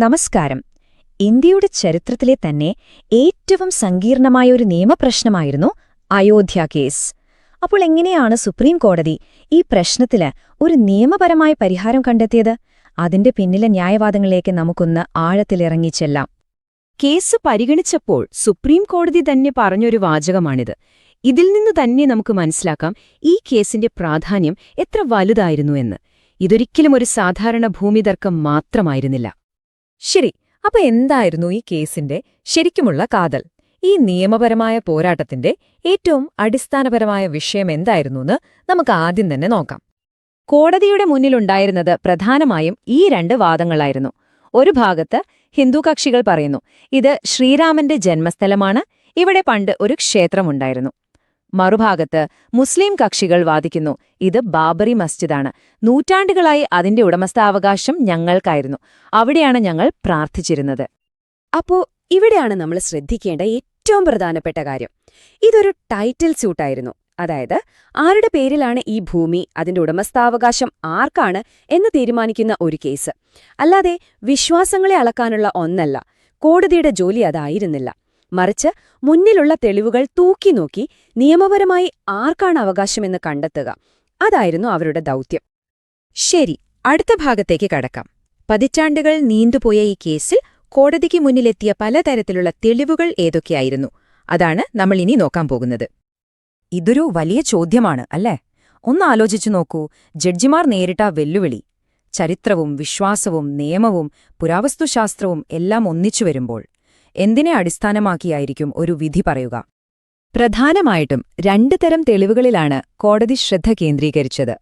നമസ്കാരം. ഇന്ത്യയുടെ ചരിത്രത്തിലെ തന്നെ ഏറ്റവും സങ്കീർണമായ ഒരു നിയമപ്രശ്നമായിരുന്നു അയോധ്യ കേസ്. അപ്പോൾ എങ്ങനെയാണ് സുപ്രീം കോടതി ഈ പ്രശ്നത്തിൽ ഒരു നിയമപരമായ പരിഹാരം കണ്ടെത്തിയത്? അതിന്റെ പിന്നിലെ ന്യായവാദങ്ങളിലേക്ക് നമുക്കൊന്ന് ആഴത്തിലിറങ്ങിച്ചെല്ലാം കേസ് പരിഗണിച്ചപ്പോൾ സുപ്രീം കോടതി തന്നെ പറഞ്ഞൊരു വാചകമാണിത്. ഇതിൽ നിന്ന് തന്നെ നമുക്ക് മനസ്സിലാക്കാം ഈ കേസിന്റെ പ്രാധാന്യം എത്ര വലുതായിരുന്നു എന്ന്. ഇതൊരിക്കലും ഒരു സാധാരണ ഭൂമിതർക്കം മാത്രമായിരുന്നില്ല. ശരി അപ്പൊ എന്തായിരുന്നു ഈ കേസിന്റെ ശരിക്കുമുള്ള കാതൽ? ഈ നിയമപരമായ പോരാട്ടത്തിന്റെ ഏറ്റവും അടിസ്ഥാനപരമായ വിഷയം എന്തായിരുന്നുവെന്ന് നമുക്ക് ആദ്യം തന്നെ നോക്കാം. കോടതിയുടെ മുന്നിലുണ്ടായിരുന്നത് പ്രധാനമായും ഈ രണ്ട് വാദങ്ങളായിരുന്നു. ഒരു ഭാഗത്ത് ഹിന്ദു കക്ഷികൾ പറയുന്നു ഇത് ശ്രീരാമന്റെ ജന്മസ്ഥലമാണ് ഇവിടെ പണ്ട് ഒരു ക്ഷേത്രമുണ്ടായിരുന്നു. മറുഭാഗത്ത് മുസ്ലിം കക്ഷികൾ വാദിക്കുന്നു. ഇത് ബാബറി മസ്ജിദാണ്. നൂറ്റാണ്ടുകളായി അതിന്റെ ഉടമസ്ഥാവകാശം ഞങ്ങൾക്കായിരുന്നു. അവിടെയാണ് ഞങ്ങൾ പ്രാർത്ഥിച്ചിരുന്നത്. അപ്പോ ഇവിടെയാണ് നമ്മൾ ശ്രദ്ധിക്കേണ്ട ഏറ്റവും പ്രധാനപ്പെട്ട കാര്യം. ഇതൊരു ടൈറ്റിൽ സ്യൂട്ടായിരുന്നു. അതായത് ആരുടെ പേരിലാണ് ഈ ഭൂമി അതിന്റെ ഉടമസ്ഥാവകാശം ആർക്കാണ് എന്ന് തീരുമാനിക്കുന്ന ഒരു കേസ്. അല്ലാതെ വിശ്വാസങ്ങളെ അളക്കാനുള്ള ഒന്നല്ല കോടതിയുടെ ജോലി അതായിരുന്നില്ല. മറിച്ച് മുന്നിലുള്ള തെളിവുകൾ തൂക്കി നോക്കി നിയമപരമായി ആർക്കാണ് അവകാശമെന്ന് കണ്ടെത്തുക. അതായിരുന്നു അവരുടെ ദൗത്യം. ശരി അടുത്ത ഭാഗത്തേക്ക് കടക്കാം. പതിറ്റാണ്ടുകൾ നീണ്ടുപോയ ഈ കേസിൽ കോടതിക്ക് മുന്നിലെത്തിയ പലതരത്തിലുള്ള തെളിവുകൾ ഏതൊക്കെയായിരുന്നു? അതാണ് നമ്മൾ ഇനി നോക്കാൻ പോകുന്നത്. ഇതൊരു വലിയ ചോദ്യമാണ് അല്ലേ? ഒന്ന് ആലോചിച്ചു നോക്കൂ. ജഡ്ജിമാർ നേരിട്ട വെല്ലുവിളി. ചരിത്രവും വിശ്വാസവും നിയമവും പുരാവസ്തുശാസ്ത്രവും എല്ലാം ഒന്നിച്ചു വരുമ്പോൾ. എന്തിനെ അടിസ്ഥാനമാക്കിയായിരിക്കും ഒരു വിധി പറയുക? പ്രധാനമായിട്ടും രണ്ട് തരം തെളിവുകളിലാണ് കോടതി ശ്രദ്ധ കേന്ദ്രീകരിച്ചത്.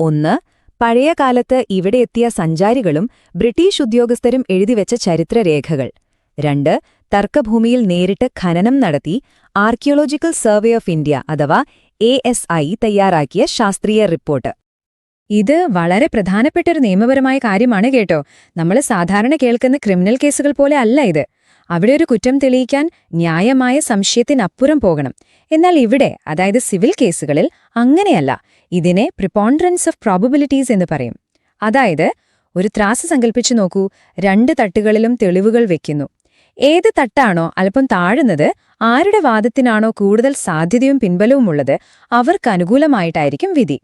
ഒന്ന് പഴയ കാലത്ത് ഇവിടെ എത്തിയ സഞ്ചാരികളും ബ്രിട്ടീഷ് ഉദ്യോഗസ്ഥരും എഴുതിവെച്ച ചരിത്രരേഖകൾ. രണ്ട് തർക്കഭൂമിയിൽ നേരിട്ട് ഖനനം നടത്തി ആർക്കിയോളജിക്കൽ സർവേ ഓഫ് ഇന്ത്യ അഥവാ എ തയ്യാറാക്കിയ ശാസ്ത്രീയ റിപ്പോർട്ട്. ഇത് വളരെ പ്രധാനപ്പെട്ട ഒരു നിയമപരമായ കാര്യമാണ് കേട്ടോ. നമ്മൾ സാധാരണ കേൾക്കുന്ന ക്രിമിനൽ കേസുകൾ പോലെ അല്ല ഇത്. അവിടെ ഒരു കുറ്റം തെളിയിക്കാൻ ന്യായമായ സംശയത്തിനപ്പുറം പോകണം. എന്നാൽ ഇവിടെ അതായത് സിവിൽ കേസുകളിൽ അങ്ങനെയല്ല. ഇതിനെ പ്രിപ്പോണ്ടറൻസ് ഓഫ് പ്രോബബിലിറ്റീസ് എന്ന് പറയും. അതായത് ഒരു ത്രാസ് സങ്കല്പിച്ചു നോക്കൂ രണ്ട് തട്ടുകളിലും തെളിവുകൾ വെക്കുന്നു. ഏത് തട്ടാണോ അല്പം താഴുന്നത് ആരുടെ വാദത്തിനാണോ കൂടുതൽ സാധ്യതയും പിൻബലവുമുള്ളത് അവർക്ക് അനുകൂലമായിട്ടായിരിക്കും വിധി.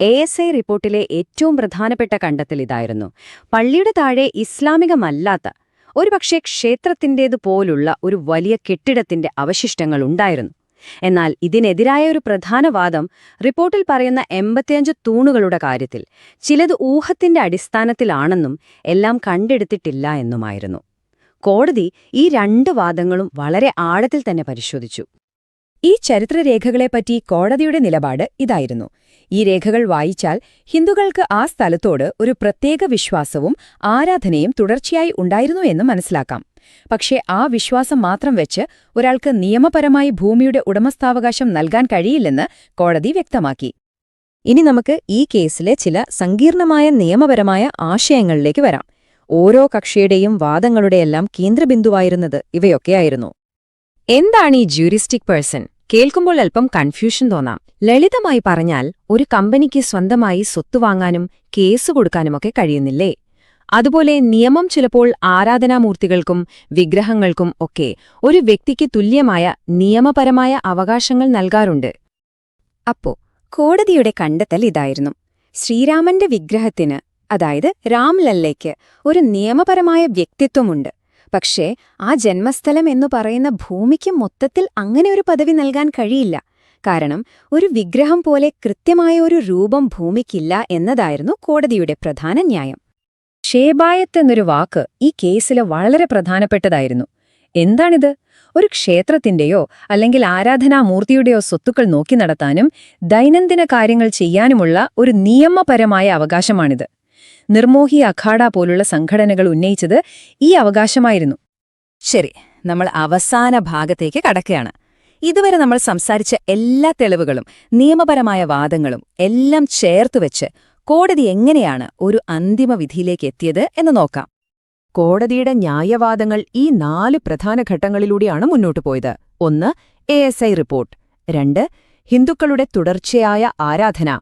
എ എസ് ഐ റിപ്പോർട്ടിലെ ഏറ്റവും പ്രധാനപ്പെട്ട കണ്ടെത്തൽ ഇതായിരുന്നു. പള്ളിയുടെ താഴെ ഇസ്ലാമികമല്ലാത്ത ഒരുപക്ഷെ ക്ഷേത്രത്തിന്റേതുപോലുള്ള ഒരു വലിയ കെട്ടിടത്തിന്റെ അവശിഷ്ടങ്ങൾ ഉണ്ടായിരുന്നു. എന്നാൽ ഇതിനെതിരായ ഒരു പ്രധാന വാദം റിപ്പോർട്ടിൽ പറയുന്ന എൺപത്തിയഞ്ച് തൂണുകളുടെ കാര്യത്തിൽ ചിലത് ഊഹത്തിന്റെ അടിസ്ഥാനത്തിലാണെന്നും എല്ലാം കണ്ടെടുത്തിട്ടില്ല എന്നുമായിരുന്നു. കോടതി ഈ രണ്ട് വാദങ്ങളും വളരെ ആഴത്തിൽ തന്നെ പരിശോധിച്ചു. ഈ ചരിത്രരേഖകളെപ്പറ്റി കോടതിയുടെ നിലപാട് ഇതായിരുന്നു. ഈ രേഖകൾ വായിച്ചാൽ ഹിന്ദുക്കൾക്ക് ആ സ്ഥലത്തോട് ഒരു പ്രത്യേക വിശ്വാസവും ആരാധനയും തുടർച്ചയായി ഉണ്ടായിരുന്നു എന്ന് മനസ്സിലാക്കാം. പക്ഷേ ആ വിശ്വാസം മാത്രം വെച്ച് ഒരാൾക്ക് നിയമപരമായി ഭൂമിയുടെ ഉടമസ്ഥാവകാശം നൽകാൻ കഴിയില്ലെന്ന് കോടതി വ്യക്തമാക്കി. ഇനി നമുക്ക് ഈ കേസിലെ ചില സങ്കീർണമായ നിയമപരമായ ആശയങ്ങളിലേക്ക് വരാം. ഓരോ കക്ഷിയുടെയും വാദങ്ങളുടെയെല്ലാം കേന്ദ്രബിന്ദുവായിരുന്നത് ഇവയൊക്കെയായിരുന്നു. എന്താണ് ഈ ജ്യൂരിസ്റ്റിക് പേഴ്സൺ കേൾക്കുമ്പോൾ അല്പം കൺഫ്യൂഷൻ തോന്നാം. ലളിതമായി പറഞ്ഞാൽ ഒരു കമ്പനിക്ക് സ്വന്തമായി സ്വത്ത് വാങ്ങാനും കേസ് കൊടുക്കാനുമൊക്കെ കഴിയുന്നില്ലേ? അതുപോലെ നിയമം ചിലപ്പോൾ ആരാധനാമൂർത്തികൾക്കും വിഗ്രഹങ്ങൾക്കും ഒക്കെ ഒരു വ്യക്തിക്ക് തുല്യമായ നിയമപരമായ അവകാശങ്ങൾ നൽകാറുണ്ട്. അപ്പോ കോടതിയുടെ കണ്ടെത്തൽ ഇതായിരുന്നു. ശ്രീരാമന്റെ വിഗ്രഹത്തിന് അതായത് രാംലല്ലയ്ക്ക് ഒരു നിയമപരമായ വ്യക്തിത്വമുണ്ട്. പക്ഷേ ആ ജന്മസ്ഥലം എന്നു പറയുന്ന ഭൂമിക്ക് മൊത്തത്തിൽ അങ്ങനെ ഒരു പദവി നൽകാൻ കഴിയില്ല. കാരണം ഒരു വിഗ്രഹം പോലെ കൃത്യമായ ഒരു രൂപം ഭൂമിക്കില്ല എന്നതായിരുന്നു കോടതിയുടെ പ്രധാന ന്യായം. ഷേബായത്ത് എന്നൊരു വാക്ക് ഈ കേസിൽ വളരെ പ്രധാനപ്പെട്ടതായിരുന്നു. എന്താണിത്? ഒരു ക്ഷേത്രത്തിന്റെയോ അല്ലെങ്കിൽ ആരാധനാമൂർത്തിയുടെയോ സ്വത്തുക്കൾ നോക്കി നടത്താനും ദൈനംദിന കാര്യങ്ങൾ ചെയ്യാനുമുള്ള ഒരു നിയമപരമായ അവകാശമാണിത്. നിർമോഹി അഖാഡ പോലുള്ള സംഘടനകൾ ഉന്നയിച്ചത് ഈ അവകാശമായിരുന്നു. ശരി നമ്മൾ അവസാന ഭാഗത്തേക്ക് കടക്കുകയാണ്. ഇതുവരെ നമ്മൾ സംസാരിച്ച എല്ലാ തെളിവുകളും നിയമപരമായ വാദങ്ങളും എല്ലാം ചേർത്തുവെച്ച് കോടതി എങ്ങനെയാണ് ഒരു അന്തിമ വിധിയിലേക്ക് എത്തിയത് എന്ന് നോക്കാം. കോടതിയുടെ ന്യായവാദങ്ങൾ ഈ നാല് പ്രധാന ഘട്ടങ്ങളിലൂടെയാണ് മുന്നോട്ട് പോയത്. ഒന്ന് എ റിപ്പോർട്ട്. രണ്ട് ഹിന്ദുക്കളുടെ തുടർച്ചയായ ആരാധന.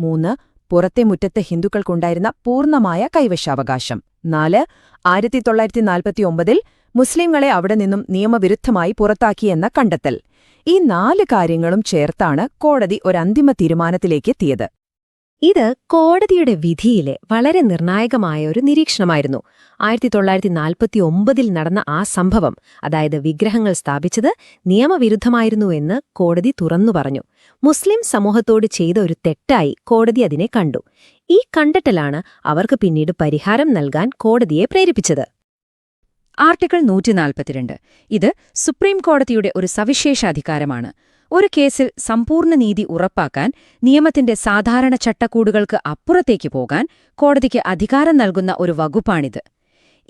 മൂന്ന് പുറത്തെ മുറ്റത്തെ ഹിന്ദുക്കൾക്കുണ്ടായിരുന്ന പൂർണമായ കൈവശാവകാശം. നാല് ആയിരത്തി തൊള്ളായിരത്തി നാൽപ്പത്തിയൊമ്പതിൽ മുസ്ലിംകളെ അവിടെ നിന്നും നിയമവിരുദ്ധമായി പുറത്താക്കിയെന്ന കണ്ടെത്തൽ. ഈ നാല് കാര്യങ്ങളും ചേർത്താണ് കോടതി ഒരന്തിമ തീരുമാനത്തിലേക്കെത്തിയത് ഇത് കോടതിയുടെ വിധിയിലെ വളരെ നിർണായകമായ ഒരു നിരീക്ഷണമായിരുന്നു. ആയിരത്തി തൊള്ളായിരത്തി നാൽപ്പത്തി ഒമ്പതിൽ നടന്ന ആ സംഭവം അതായത് വിഗ്രഹങ്ങൾ സ്ഥാപിച്ചത് നിയമവിരുദ്ധമായിരുന്നു എന്ന് കോടതി തുറന്നു പറഞ്ഞു. മുസ്ലിം സമൂഹത്തോട് ചെയ്ത ഒരു തെറ്റായി കോടതി അതിനെ കണ്ടു. ഈ കണ്ടെത്തലാണ് അവർക്ക് പിന്നീട് പരിഹാരം നൽകാൻ കോടതിയെ പ്രേരിപ്പിച്ചത്. ആർട്ടിക്കിൾ നൂറ്റിനാൽപ്പത്തിരണ്ട് ഇത് സുപ്രീം കോടതിയുടെ ഒരു സവിശേഷ അധികാരമാണ് ഒരു കേസിൽ സമ്പൂർണ നീതി ഉറപ്പാക്കാൻ നിയമത്തിന്റെ സാധാരണ ചട്ടക്കൂടുകൾക്ക് അപ്പുറത്തേക്ക് പോകാൻ കോടതിക്ക് അധികാരം നൽകുന്ന ഒരു വകുപ്പാണിത്.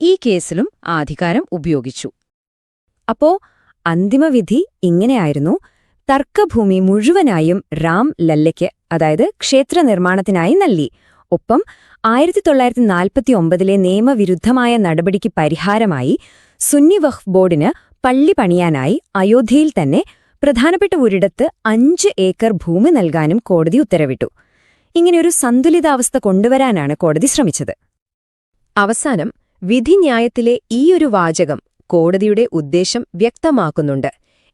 ഈ കേസിലും ആ അധികാരം ഉപയോഗിച്ചു. അപ്പോ അന്തിമവിധി ഇങ്ങനെയായിരുന്നു. തർക്കഭൂമി മുഴുവനായും റാം ലല്ലയ്ക്ക് അതായത് ക്ഷേത്ര നിർമ്മാണത്തിനായി നൽകി. ഒപ്പം ആയിരത്തി തൊള്ളായിരത്തി നാൽപ്പത്തി ഒമ്പതിലെ നിയമവിരുദ്ധമായ നടപടിക്ക് പരിഹാരമായി സുന്നി വഖഫ് ബോർഡിന് പള്ളി പണിയാനായി അയോധ്യയിൽ തന്നെ പ്രധാനപ്പെട്ട ഒരിടത്ത് അഞ്ച് ഏക്കർ ഭൂമി നൽകാനും കോടതി ഉത്തരവിട്ടു. ഇങ്ങനെയൊരു സന്തുലിതാവസ്ഥ കൊണ്ടുവരാനാണ് കോടതി ശ്രമിച്ചത്. അവസാനം വിധിന്യായത്തിലെ ഈയൊരു വാചകം കോടതിയുടെ ഉദ്ദേശം വ്യക്തമാക്കുന്നുണ്ട്.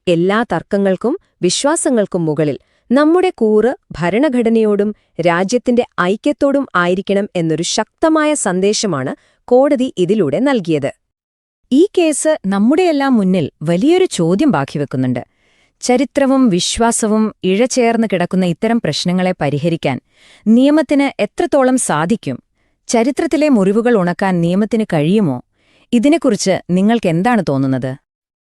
എല്ലാ തർക്കങ്ങൾക്കും വിശ്വാസങ്ങൾക്കും മുകളിൽ നമ്മുടെ കൂറ് ഭരണഘടനയോടും രാജ്യത്തിന്റെ ഐക്യത്തോടും ആയിരിക്കണം എന്നൊരു ശക്തമായ സന്ദേശമാണ് കോടതി ഇതിലൂടെ നൽകിയത്. ഈ കേസ് നമ്മുടെയെല്ലാം മുന്നിൽ വലിയൊരു ചോദ്യം ബാക്കി വെക്കുന്നുണ്ട്. ചരിത്രവും വിശ്വാസവും ഇഴചേർന്ന് കിടക്കുന്ന ഇത്തരം പ്രശ്നങ്ങളെ പരിഹരിക്കാൻ നിയമത്തിന് എത്രത്തോളം സാധിക്കും? ചരിത്രത്തിലെ മുറിവുകൾ ഉണക്കാൻ നിയമത്തിന് കഴിയുമോ? ഇതിനെക്കുറിച്ച് നിങ്ങൾക്കെന്താണ് തോന്നുന്നത്?